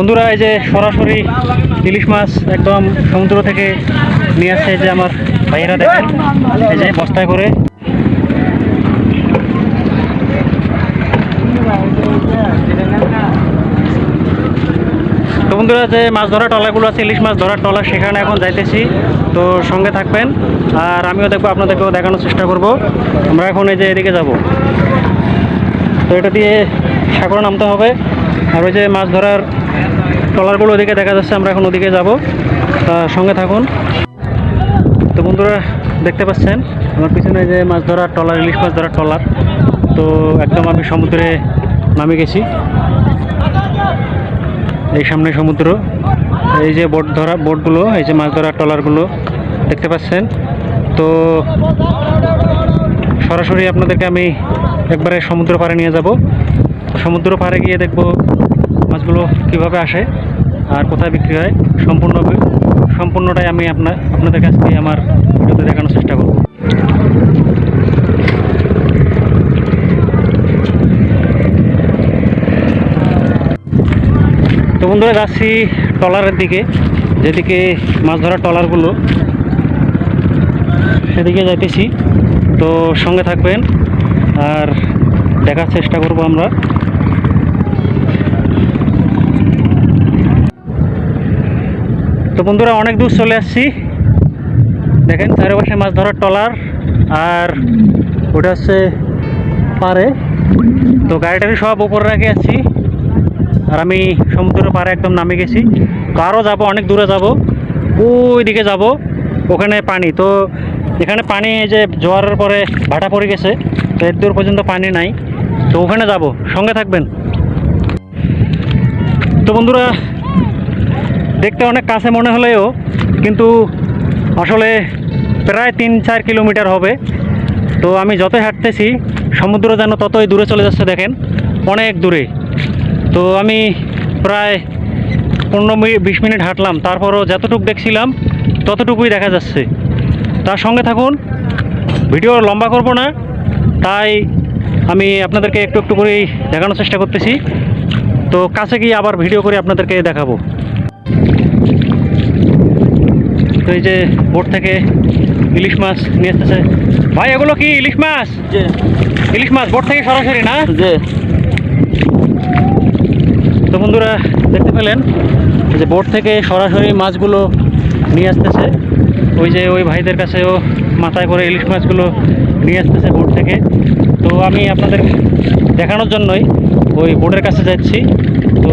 বন্ধুরা, এই যে সরাসরি ইলিশ মাছ একদম সমুদ্র থেকে নিয়ে আসছে যে আমার ভাইয়েরা দেখেন, এই যে বস্তায় করে। তো বন্ধুরা, যে মাছ ধরা টলাগুলো আছে, ইলিশ মাছ ধরার টলা সেখানে এখন যাইতেছি। তো সঙ্গে থাকবেন, আর আমিও দেখব, আপনাদেরকেও দেখানোর চেষ্টা করব। আমরা এখন এই যে এদিকে যাব। তো এটা দিয়ে সাগরে নামতে হবে। আর ওই যে মাছ ধরার ট্রলারগুলো ওদিকে দেখা যাচ্ছে, আমরা এখন ওদিকে যাব। সঙ্গে থাকুন। তো বন্ধুরা, দেখতে পাচ্ছেন, আমার পিছনে যে মাছ ধরার ট্রলার, ইলিশ মাছ ধরার ট্রলার, তো একদম আমি সমুদ্রে নামে গেছি। এই সামনে সমুদ্র, এই যে বোট ধরা, বোটগুলো, এই যে মাছ ধরার ট্রলারগুলো, দেখতে পাচ্ছেন। তো সরাসরি আপনাদেরকে আমি একবারে সমুদ্র পাড়ে নিয়ে যাব। সমুদ্র পাড়ে গিয়ে দেখব মাছগুলো কীভাবে আসে আর কোথায় বিক্রি হয়, সম্পূর্ণ সম্পূর্ণটাই আমি আপনার আপনাদের কাছ থেকে আমার ভিডিওতে দেখানোর চেষ্টা করব। তো বন্ধুরা, যাচ্ছি ট্রলারের দিকে। যেদিকে মাছ ধরার ট্রলারগুলো, সেদিকে যাইতেছি। তো সঙ্গে থাকবেন আর দেখার চেষ্টা করব আমরা। তো বন্ধুরা, অনেক দূর চলে আসছি। দেখেন, চারিপাশে মাছ ধরার ট্রলার, আর ওটা হচ্ছে পারে। তো গাড়িটারি সব উপরে রেখে আছি, আর আমি সমুদ্রের পাড়ে একদম নামে গেছি। তো আরও যাব, অনেক দূরে যাব। ওই দিকে যাব, ওখানে পানি। তো এখানে পানি যে জোয়ারের পরে ভাটা পড়ে গেছে, তো এর দূর পর্যন্ত পানি নাই। তো ওখানে যাব, সঙ্গে থাকবেন। তো বন্ধুরা দেখতে অনেক কাছে মনে হলেও কিন্তু আসলে প্রায় তিন চার কিলোমিটার হবে। তো আমি যতই হাঁটতেছি, সমুদ্র যেন ততই দূরে চলে যাচ্ছে দেখেন, অনেক দূরে। তো আমি প্রায় পনেরো বিশ মিনিট হাঁটলাম, তারপরও যতটুকু দেখছিলাম, ততটুকুই দেখা যাচ্ছে। তার সঙ্গে থাকুন, ভিডিও লম্বা করব না, তাই আমি আপনাদেরকে একটু একটু করেই দেখানোর চেষ্টা করতেছি। তো কাছে গিয়ে আবার ভিডিও করে আপনাদেরকে দেখাবো। তো এই যে বোট থেকে ইলিশ মাছ নিয়ে আসতেছে। ভাই এগুলো কি ইলিশ মাছ? ইলিশ মাছ বোট থেকে সরাসরি না? তো বন্ধুরা দেখতে পেলেন যে বোট থেকে সরাসরি মাছগুলো নিয়ে আসতেছে। ওই যে ওই ভাইদের কাছেও মাথায় করে ইলিশ মাছগুলো নিয়ে আসতেছে বোট থেকে। তো আমি আপনাদের দেখানোর জন্যই ওই বোটের কাছে যাচ্ছি। তো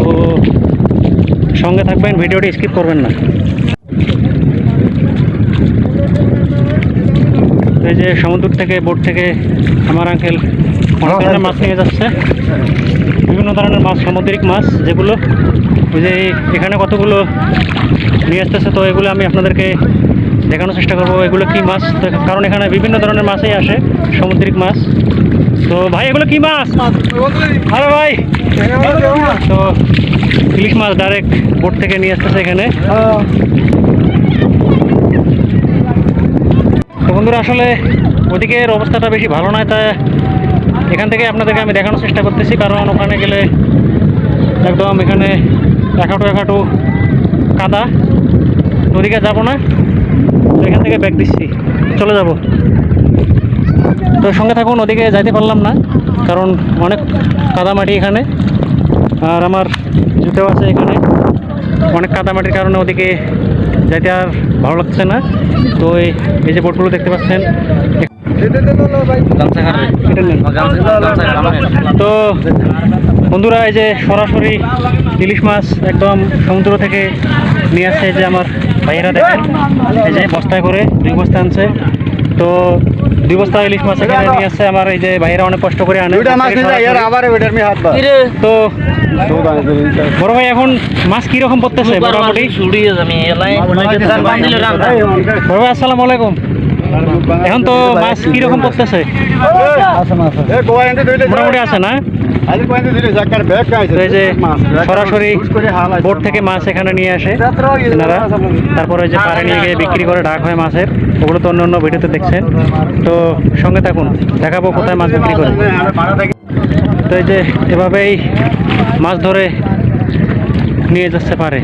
সঙ্গে থাকবেন ভিডিওটি স্কিপ করবেন না। এই যে সমুদ্র থেকে বোট থেকে আমার আঙ্কেল অনেক ধরনের মাছ নিয়ে যাচ্ছে। বিভিন্ন ধরনের মাছ সামুদ্রিক মাছ যেগুলো ওই যে এখানে কতগুলো নিয়ে আসতেছে তো এগুলো আমি আপনাদেরকে দেখানোর চেষ্টা করব এগুলো কি মাছ? তো কারণ এখানে বিভিন্ন ধরনের মাছই আসে সামুদ্রিক মাছ। তো ভাই এগুলো কি মাছ? আরে ভাই! তো ইলিশ মাছ ডাইরেক্ট বোট থেকে নিয়ে আসতেছে এখানে তো বন্ধুরা, আসলে ওদিকের অবস্থাটা বেশি ভালো নয়, তাই এখান থেকে আপনাদেরকে আমি দেখানোর চেষ্টা করতেছি, কারণ ওখানে গেলে একদম এখানে একাটু একাটু কাদা। ওদিকে যাব না এখান থেকে ব্যাগ দিচ্ছি, চলে যাব। তো সঙ্গে থাকুন, ওদিকে যাইতে পারলাম না, কারণ অনেক কাদামাটি এখানে, আর আমার জুতেও আছে এখানে। অনেক কাদামাটির কারণে ওদিকে যাইতে আর ভালো লাগছে না। তো এই যে বোটগুলো দেখতে পাচ্ছেন, তো বন্ধুরা, এই যে সরাসরি ইলিশ মাছ একদম সমুদ্র থেকে নিয়ে আসছে যে আমার ভাইয়েরা দেখেন। এই যে বস্তায় করে দুই বস্তা আনছে। তো দুই বস্তা ইলিশ মাছ এখানে নিয়ে আসছে আমার এই যে ভাইয়েরা অনেক কষ্ট করে আনে। দুইটা মাছ নিয়ে যাই আবার বেটার মি হাত বা তো বড় ভাই এখন মাছ কীরকম পড়তেছে? মোটামুটি? বড় ভাই আসসালামু আলাইকুম। এখন তো মাছ কীরকম পড়তেছে? মোটামুটি আছে না? এই যে সরাসরি বোট থেকে মাছ এখানে নিয়ে আসে এনারা। তারপরে ওই যে পাড়ে নিয়ে গিয়ে বিক্রি করে ডাক হয় মাছের। ওগুলো তো অন্য অন্য ভিডিওতে দেখছেন। তো সঙ্গে থাকুন দেখাবো কোথায় মাছ বিক্রি করে। তো এই যে এভাবেই মাছ ধরে নিয়ে যাচ্ছে পারে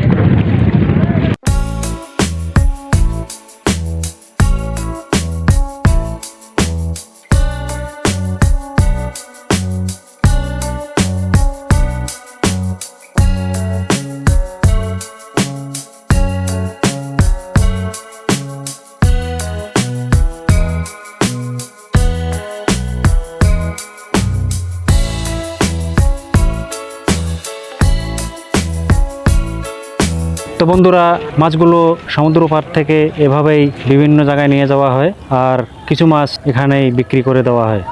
তো বন্ধুরা, মাছগুলো সমুদ্র পার থেকে এভাবেই বিভিন্ন জায়গায় নিয়ে যাওয়া হয় আর কিছু মাছ এখানেই বিক্রি করে দেওয়া হয়।